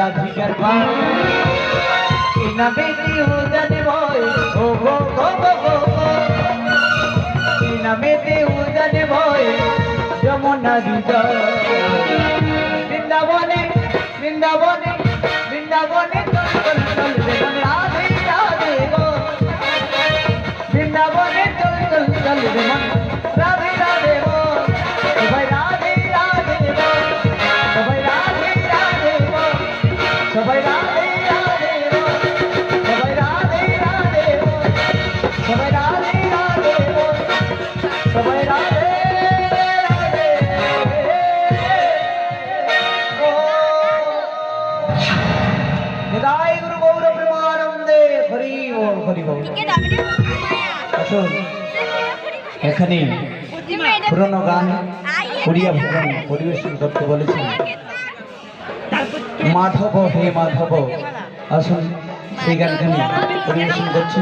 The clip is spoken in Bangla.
ভাই। কি নামেতে উজান ভয় ও গো গো গো গো কি নামেতে উজান ভয় যমুনা হৃদয়। বৃন্দাবনে বৃন্দাবনে বৃন্দাবনে চল চল চল রাধে রাধে গো। বৃন্দাবনে চল চল চল মন এখানে পুরনো গান উড়িয়া পরিবেশন করতে বলেছেন। মাধব হে মাধব। আসুন সেই গানখানি পরিবেশন করছি।